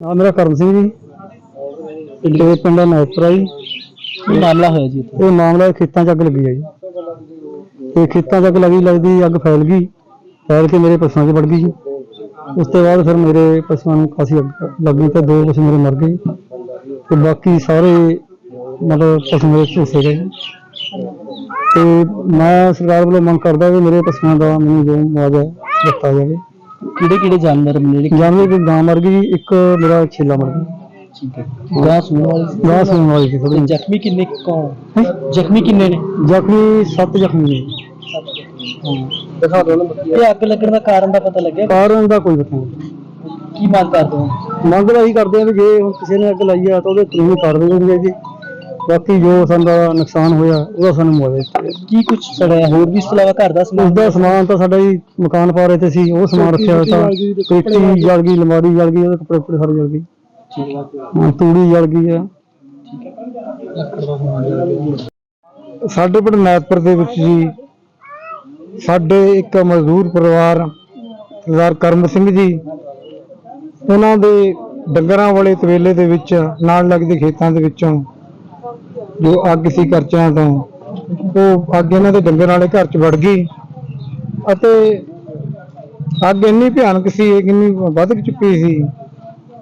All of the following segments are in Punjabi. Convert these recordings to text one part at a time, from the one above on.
ਆ ਮੇਰਾ ਕਰਮ ਸਿੰਘ ਜੀ। ਤੇ ਪਿੰਡ ਨੌਤਰਾ ਜੀ। ਮਾਮਲਾ ਹੋਇਆ ਜੀ ਇਹ ਮਾਮਲਾ ਖੇਤਾਂ 'ਚ ਅੱਗ ਲੱਗੀ ਹੈ ਜੀ। ਤੇ ਖੇਤਾਂ 'ਚ ਅੱਗ ਲੱਗੀ ਲੱਗਦੀ ਅੱਗ ਫੈਲ ਗਈ ਫੈਲ ਕੇ ਮੇਰੇ ਪਸ਼ੂਆਂ 'ਚ ਵੜ ਗਈ ਜੀ। ਉਸ ਤੋਂ ਬਾਅਦ ਫਿਰ ਮੇਰੇ ਪਸ਼ੂਆਂ ਨੂੰ ਕਾਫੀ ਅੱਗ ਲੱਗੀ ਤੇ ਦੋ ਪਸ਼ੂ ਮੇਰੇ ਮਰ ਗਏ। ਤੇ ਬਾਕੀ ਸਾਰੇ ਮਤਲਬ ਪਸ਼ੂ ਮੇਰੇ ਝੁੱਸੇ ਗਏ ਤੇ ਮੈਂ ਸਰਕਾਰ ਵੱਲੋਂ ਮੰਗ ਕਰਦਾ ਵੀ ਮੇਰੇ ਪਸ਼ੂਆਂ ਦਾ ਮੈਨੂੰ ਜੋ ਮੁਆਵਜ਼ਾ ਦਿੱਤਾ ਜਾਵੇ। ਕਿਹੜੇ ਕਿਹੜੇ ਜਾਨਵਰ ਮਿਲੇ ਜਾਨਵਰ ਦੀ ਗਾਂ ਮਰ ਗਈ ਇੱਕ ਮੇਰਾ ਛੇਲਾ ਮਰ ਗਿਆ। ਠੀਕ ਹੈ। ਗਾਂ ਸੂਣ ਵਾਲੀ? ਗਾਂ ਸੂਣ ਵਾਲੀ ਸੀ ਥੋੜੀ ਜ਼ਖਮੀ ਕਿੰਨੇ ਕੁ ਕੌਣ? ਜ਼ਖਮੀ ਕਿੰਨੇ ਨੇ? ਜ਼ਖਮੀ ਸੱਤ ਜ਼ਖਮੀ ਨੇ। ਦਿਖਾ ਦੋ ਇਹ ਅੱਗ ਲੱਗਣ ਦਾ ਕਾਰਨ ਦਾ ਪਤਾ ਲੱਗਿਆ? ਕਾਰਨ ਦਾ ਕੋਈ ਪਤਾ ਨਹੀਂ। ਕੀ ਮੰਗ ਕਰਦੇ ਹੋ? ਮੰਗ ਤਾਂ ਇਹੀ ਕਰਦੇ ਆ ਵੀ ਜੇ ਹੁਣ ਕਿਸੇ ਨੇ ਅੱਗ ਲਾਈ ਆ ਤਾਂ ਉਹਦੇ ਕਾਨੂੰਨੀ ਕਾਰਵਾਈ ਹੋਣੀ ਚਾਹੀਦੀ ਬਾਕੀ ਜੋ ਸਾਡਾ ਨੁਕਸਾਨ ਹੋਇਆ ਉਹਦਾ ਸਾਨੂੰ ਮੁਆਵਜ਼ਾ ਦਿੱਤਾ ਜਾਵੇ। ਕੀ ਕੁਝ ਸੜਿਆ ਹੋਰ ਵੀ ਇਸ ਤੋਂ ਇਲਾਵਾ ਘਰ ਦਾ ਸਮਾਨ? ਦਾ ਸਮਾਨ ਤਾਂ ਸਾਡਾ ਹੀ ਮਕਾਨ ਪਾ ਰਹੇ ਤੇ ਸੀ ਉਹ ਸਮਾਨ ਰੱਖਿਆ ਹੋਇਆ ਤਾਂ ਪੇਟੀ ਜਲ ਗਈ ਅਲਮਾਰੀ ਜਲ ਗਈ ਉਹਦੇ ਕੱਪੜੇ ਕੁਪੜੇ ਸਾਰੇ ਜਲ ਗਏ। ਠੀਕ ਹੈ ਹਾਂ, ਤੂੜੀ ਜਲ ਗਈ ਆ। ਸਾਡੇ ਪਿੰਡ ਨੈਤਪੁਰ ਦੇ ਵਿੱਚ ਜੀ ਸਾਡੇ ਇੱਕ ਮਜ਼ਦੂਰ ਪਰਿਵਾਰ ਸਰਦਾਰ ਕਰਮ ਸਿੰਘ ਜੀ ਉਹਨਾਂ ਦੇ ਡੰਗਰਾਂ ਵਾਲੇ ਤਵੇਲੇ ਦੇ ਵਿੱਚ ਨਾਲ ਲੱਗਦੇ ਖੇਤਾਂ ਦੇ ਵਿੱਚੋਂ ਜੋ ਅੱਗ ਸੀ ਕਰਚਿਆਂ ਤੋਂ, ਉਹ ਅੱਗ ਇਹਨਾਂ ਦੇ ਡੰਗਰ ਵਾਲੇ ਘਰ ਚ ਵੜ ਗਈ ਅਤੇ ਅੱਗ ਇੰਨੀ ਭਿਆਨਕ ਸੀ, ਇੰਨੀ ਵੱਧ ਚੁੱਕੀ ਸੀ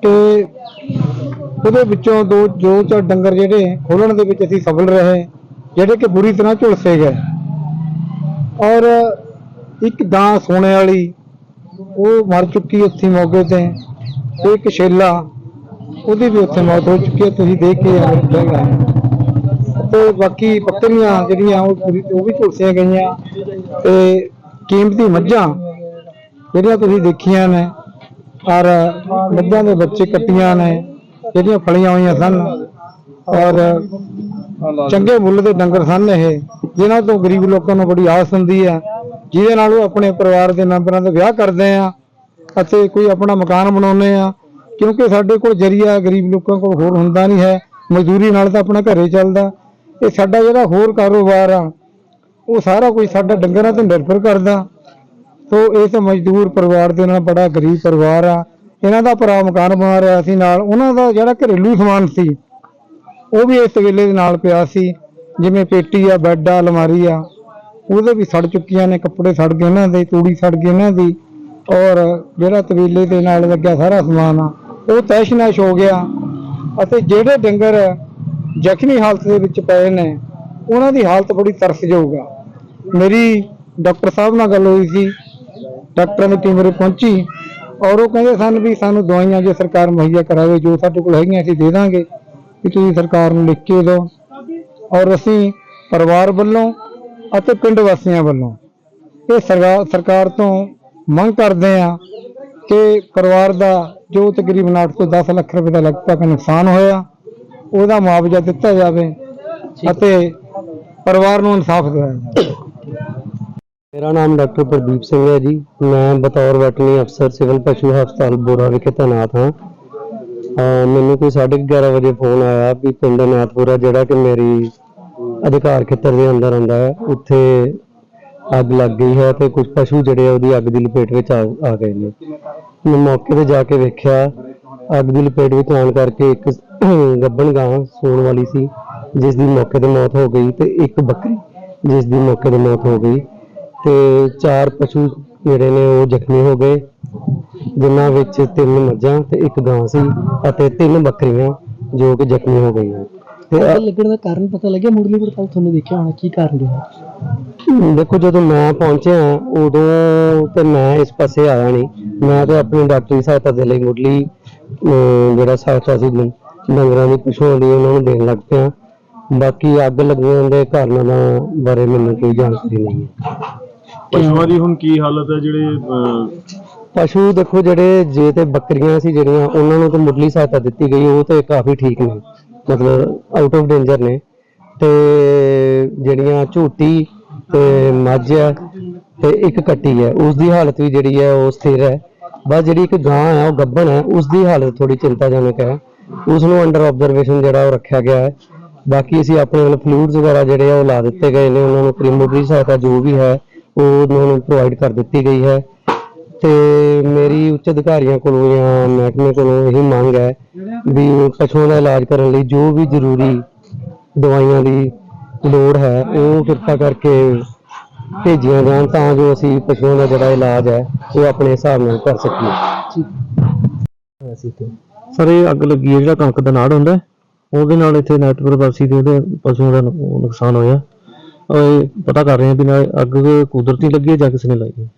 ਕਿ ਉਹਦੇ ਵਿੱਚੋਂ ਦੋ ਜੋ ਚਾਰ ਡੰਗਰ ਜਿਹੜੇ ਖੋਲਣ ਦੇ ਵਿੱਚ ਅਸੀਂ ਸਫਲ ਰਹੇ, ਜਿਹੜੇ ਕਿ ਬੁਰੀ ਤਰ੍ਹਾਂ ਝੁਲਸੇ ਗਏ ਔਰ ਇੱਕ ਗਾਂ ਸੋਨੇ ਵਾਲੀ, ਉਹ ਮਰ ਚੁੱਕੀ ਉੱਥੇ ਮੌਕੇ ਤੇ ਤੇ ਇੱਕ ਛੇਲਾ, ਉਹਦੀ ਵੀ ਉੱਥੇ ਮੌਤ ਹੋ ਚੁੱਕੀ ਹੈ, ਤੁਸੀਂ ਦੇਖ ਕੇ ਆਏਗਾ ਤੇ ਬਾਕੀ ਬੱਕਰੀਆਂ ਜਿਹੜੀਆਂ ਉਹ ਪੂਰੀ ਉਹ ਵੀ ਝੁਲਸੀਆਂ ਗਈਆਂ ਤੇ ਕੀਮਤੀ ਮੱਝਾਂ ਜਿਹੜੀਆਂ ਤੁਸੀਂ ਦੇਖੀਆਂ ਨੇ, ਔਰ ਮੱਝਾਂ ਦੇ ਬੱਚੇ ਕੱਟੀਆਂ ਨੇ, ਜਿਹੜੀਆਂ ਫਲੀਆਂ ਹੋਈਆਂ ਸਨ, ਔਰ ਚੰਗੇ ਮੁੱਲ ਦੇ ਡੰਗਰ ਸਨ ਇਹ, ਜਿਨ੍ਹਾਂ ਤੋਂ ਗਰੀਬ ਲੋਕਾਂ ਨੂੰ ਬੜੀ ਆਸ ਹੁੰਦੀ ਹੈ, ਜਿਹਦੇ ਨਾਲ ਉਹ ਆਪਣੇ ਪਰਿਵਾਰ ਦੇ ਮੈਂਬਰਾਂ ਦਾ ਵਿਆਹ ਕਰਦੇ ਆ, ਅਤੇ ਕੋਈ ਆਪਣਾ ਮਕਾਨ ਬਣਾਉਂਦੇ ਆ, ਕਿਉਂਕਿ ਸਾਡੇ ਕੋਲ ਜਰੀਆ ਗਰੀਬ ਲੋਕਾਂ ਕੋਲ ਹੋਰ ਹੁੰਦਾ ਨਹੀਂ ਹੈ, ਮਜ਼ਦੂਰੀ ਨਾਲ ਤਾਂ ਆਪਣਾ ਘਰੇ ਚੱਲਦਾ ਇਹ ਸਾਡਾ ਜਿਹੜਾ ਹੋਰ ਕਾਰੋਬਾਰ ਆ, ਉਹ ਸਾਰਾ ਕੁਝ ਸਾਡਾ ਡੰਗਰਾਂ ਤੇ ਨਿਰਭਰ ਕਰਦਾ। ਸੋ ਇਸ ਮਜ਼ਦੂਰ ਪਰਿਵਾਰ ਦੇ ਨਾਲ ਬੜਾ ਗਰੀਬ ਪਰਿਵਾਰ ਆ। ਇਹਨਾਂ ਦਾ ਭਰਾ ਮਕਾਨ ਬਣਾ ਰਿਹਾ ਸੀ ਨਾਲ, ਉਹਨਾਂ ਦਾ ਜਿਹੜਾ ਘਰੇਲੂ ਸਮਾਨ ਸੀ, ਉਹ ਵੀ ਇਸ ਤਵੇਲੇ ਦੇ ਨਾਲ ਪਿਆ ਸੀ। ਜਿਵੇਂ ਪੇਟੀ ਆ, ਬੈੱਡ ਆ, ਅਲਮਾਰੀ ਆ, ਉਹਦੇ ਵੀ ਸੜ ਚੁੱਕੀਆਂ ਨੇ, ਕੱਪੜੇ ਸੜ ਗਏ ਇਹਨਾਂ ਦੇ, ਤੂੜੀ ਸੜ ਗਈ ਇਹਨਾਂ ਦੀ। ਔਰ ਜਿਹੜਾ ਤਵੇਲੇ ਦੇ ਨਾਲ ਲੱਗਿਆ ਸਾਰਾ ਸਮਾਨ ਆ, ਉਹ ਤੈਸ਼-ਨੈਸ਼ ਹੋ ਗਿਆ। ਅਤੇ ਜਿਹੜੇ ਡੰਗਰ ਜ਼ਖਮੀ ਹਾਲਤ ਦੇ ਵਿੱਚ ਪਏ ਨੇ। ਉਹਨਾਂ ਦੀ ਹਾਲਤ ਬੜੀ ਤਰਸਯੋਗ ਆ। ਮੇਰੀ ਡਾਕਟਰ ਸਾਹਿਬ ਨਾਲ ਗੱਲ ਹੋਈ ਸੀ। ਡਾਕਟਰਾਂ ਦੀ ਟੀਮ ਉਰੇ ਪਹੁੰਚੀ ਔਰ ਉਹ ਕਹਿੰਦੇ ਸਨ ਵੀ ਸਾਨੂੰ ਦਵਾਈਆਂ ਜੇ ਸਰਕਾਰ ਮੁਹੱਈਆ ਕਰਾਵੇ, ਜੋ ਸਾਡੇ ਕੋਲ ਹੈਗੀਆਂ ਅਸੀਂ ਦੇ ਦਾਂਗੇ। ਵੀ ਤੁਸੀਂ ਸਰਕਾਰ ਨੂੰ ਲਿਖ ਕੇ ਦਿਓ। ਔਰ ਅਸੀਂ ਪਰਿਵਾਰ ਵੱਲੋਂ ਅਤੇ ਪਿੰਡ ਵਾਸੀਆਂ ਵੱਲੋਂ ਇਹ ਸਰਕਾਰ ਸਰਕਾਰ ਤੋਂ ਮੰਗ ਕਰਦੇ ਆ ਕਿ ਪਰਿਵਾਰ ਦਾ ਜੋ ਤਕਰੀਬਨ 8 ਤੋਂ 10 ਲੱਖ ਰੁਪਏ ਦਾ ਲਗਭਗ ਨੁਕਸਾਨ ਹੋਇਆ ਉਹਦਾ ਮੁਆਵਜ਼ਾ ਦਿੱਤਾ ਜਾਵੇ ਅਤੇ ਪਰਿਵਾਰ ਨੂੰ ਇਨਸਾਫ ਦਿਵਾਇਆ ਜਾਵੇ। ਮੇਰਾ ਨਾਮ ਡਾਕਟਰ ਪ੍ਰਦੀਪ ਸਿੰਘ ਹੈ ਜੀ। ਮੈਂ ਬਤੌਰ ਵੈਟਰਨਰੀ ਅਫਸਰ ਸਿਵਲ ਪਸ਼ੂ ਹਸਪਤਾਲ ਬੋਰਾ ਵਿਖੇ ਤੈਨਾਤ ਹਾਂ। ਮੈਨੂੰ ਕੋਈ 11:30 ਵਜੇ ਫੋਨ ਆਇਆ ਵੀ ਪਿੰਡ ਨਾਥਪੁਰਾ ਜਿਹੜਾ ਕਿ ਮੇਰੀ ਅਧਿਕਾਰ ਖੇਤਰ ਦੇ ਅੰਦਰ ਆਉਂਦਾ ਹੈ ਉੱਥੇ ਅੱਗ ਲੱਗ ਗਈ ਹੈ ਤੇ ਕੁਝ ਪਸ਼ੂ ਜਿਹੜੇ ਉਹਦੀ ਅੱਗ ਦੀ ਲਪੇਟ ਵਿੱਚ ਆ ਆ ਗਏ ਨੇ। ਮੈਂ ਮੌਕੇ ਤੇ ਜਾ ਕੇ ਵੇਖਿਆ ਅੱਗ ਦੀ ਲਪੇਟ ਵਿੱਚ ਆਉਣ ਕਰਕੇ ਇੱਕ ਗੱਬਣ ਗਾਂ ਸੂਣ ਵਾਲੀ ਸੀ ਜਿਸ ਦੀ ਮੌਕੇ ਤੇ ਮੌਤ ਹੋ ਗਈ ਤੇ ਇੱਕ ਬੱਕਰੀ ਜਿਸ ਦੀ ਮੌਕੇ ਤੇ ਮੌਤ ਹੋ ਗਈ ਤੇ ਚਾਰ ਪਸ਼ੂ ਜਿਹੜੇ ਨੇ ਉਹ ਜ਼ਖਮੀ ਹੋ ਗਏ ਜਿਨ੍ਹਾਂ ਵਿੱਚ ਤਿੰਨ ਮੱਝਾਂ ਤੇ ਇੱਕ ਗਾਂ ਸੀ ਅਤੇ ਤਿੰਨ ਬੱਕਰੀਆਂ ਜੋ ਕਿ ਜ਼ਖਮੀ ਹੋ ਗਈਆਂ। ਤੇ ਅੱਗ ਲੱਗਣ ਦਾ ਕਾਰਨ ਪਤਾ ਲੱਗਿਆ ਮੁੱਢਲੀ ਪੜਤਾਲ ਤੁਹਾਨੂੰ ਦੇਖਿਆ ਹੋਣਾ ਕੀ ਕਾਰਨ ਰਿਹਾ? ਦੇਖੋ ਜਦੋਂ ਮੈਂ ਪਹੁੰਚਿਆ ਉਦੋਂ ਤੇ ਮੈਂ ਇਸ ਪਾਸੇ ਆਇਆ ਨਹੀਂ। ਮੈਂ ਤੇ ਆਪਣੀ ਡਾਕਟਰੀ ਸਹਾਇਤਾ ਦੇ ਲਈ ਮੁੱਢਲੀ ਜਿਹੜਾ ਸਹਾਇਤਾ ਸੀ ਡੰਗਰਾਂ ਦੀ ਪਸ਼ੂਆਂ ਦੀ ਉਹਨਾਂ ਨੂੰ ਦੇਣ ਲੱਗ ਪਿਆ। ਬਾਕੀ ਅੱਗ ਲੱਗਣ ਦੇ ਕਾਰਨਾਂ ਦਾ ਬਾਰੇ ਮੈਨੂੰ ਕੋਈ ਜਾਣਕਾਰੀ ਨਹੀਂ ਹੈ। ਪਸ਼ੂਆਂ ਦੀ ਹੁਣ ਕੀ ਹਾਲਤ ਹੈ ਜਿਹੜੇ ਅਹ, ਪਸ਼ੂ ਦੇਖੋ ਜਿਹੜੇ ਜੇ ਤੇ ਬੱਕਰੀਆਂ ਸੀ ਜਿਹੜੀਆਂ ਉਹਨਾਂ ਨੂੰ ਤਾਂ ਮੁੱਢਲੀ ਸਹਾਇਤਾ ਦਿੱਤੀ ਗਈ ਉਹ ਤੇ ਕਾਫੀ ਠੀਕ ਨੇ। ਮਤਲਬ ਆਊਟ ਆਫ ਡੇਂਜਰ ਨੇ। ਤੇ ਜਿਹੜੀਆਂ ਝੂਟੀ ਤੇ ਮੱਝ ਹੈ ਤੇ ਇੱਕ ਕੱਟੀ ਹੈ ਉਸ ਦੀ ਹਾਲਤ ਵੀ ਜਿਹੜੀ ਹੈ ਉਹ ਸਥਿਰ ਹੈ। ਬਸ ਜਿਹੜੀ ਇੱਕ ਗਾਂ ਹੈ ਉਹ ਗੱਭਣ ਹੈ ਉਸ ਦੀ ਹਾਲਤ ਥੋੜੀ ਚਿੰਤਾਜਨਕ ਹੈ। ਉਸ ਨੂੰ ਅੰਡਰ ਆਬਜ਼ਰਵੇਸ਼ਨ ਜਿਹੜਾ ਉਹ ਰੱਖਿਆ ਗਿਆ ਹੈ। ਬਾਕੀ ਅਸੀਂ ਆਪਣੇ ਵੱਲ ਫਲੂਇਡਸ ਵਗੈਰਾ ਜਿਹੜੇ ਆ ਉਹ ਲਾ ਦਿੱਤੇ ਗਏ ਨੇ ਉਹਨਾਂ ਨੂੰ ਪ੍ਰੀਮੋਟਰੀ ਸਹਾਇਤਾ ਜੋ ਵੀ ਹੈ ਉਹ ਉਹਨਾਂ ਨੂੰ ਪ੍ਰੋਵਾਈਡ ਕਰ ਦਿੱਤੀ ਗਈ ਹੈ। ਤੇ ਮੇਰੀ ਉੱਚ ਅਧਿਕਾਰੀਆਂ ਕੋਲੋਂ ਜਾਂ ਮਹਿਕਮੇ ਕੋਲੋਂ ਇਹੀ ਮੰਗ ਹੈ ਵੀ ਪਸ਼ੂਆਂ ਦਾ ਇਲਾਜ ਕਰਨ ਲਈ ਜੋ ਵੀ ਜ਼ਰੂਰੀ ਦਵਾਈਆਂ ਦੀ ਲੋੜ ਹੈ ਉਹ ਕਿਰਪਾ ਕਰਕੇ ਭੇਜੀਆਂ ਜਾਣ ਤਾਂ ਜੋ ਅਸੀਂ ਪਸ਼ੂਆਂ ਦਾ ਜਿਹੜਾ ਇਲਾਜ ਹੈ ਉਹ ਆਪਣੇ ਹਿਸਾਬ ਨਾਲ ਕਰ ਸਕੀਏ। ਅਸੀਂ ਤੇ ਸਰ, ਇਹ ਅੱਗ ਲੱਗੀ ਹੈ ਜਿਹੜਾ ਕਣਕ ਦਾ ਨਾੜ ਹੁੰਦਾ ਉਹਦੇ ਨਾਲ ਇੱਥੇ ਨੈਟਵਰਕ ਵਾਸੀ ਦੇ ਉਹਦੇ ਪਸ਼ੂਆਂ ਦਾ ਨੁ- ਨੁਕਸਾਨ ਹੋਇਆ। ਉਹ ਇਹ ਪਤਾ ਕਰ ਰਹੇ ਹਾਂ ਵੀ ਨਾ ਅੱਗ ਕੁਦਰਤੀ ਲੱਗੀ ਹੈ ਜਾਂ ਕਿਸੇ ਨੇ ਲਾਈ ਹੈ।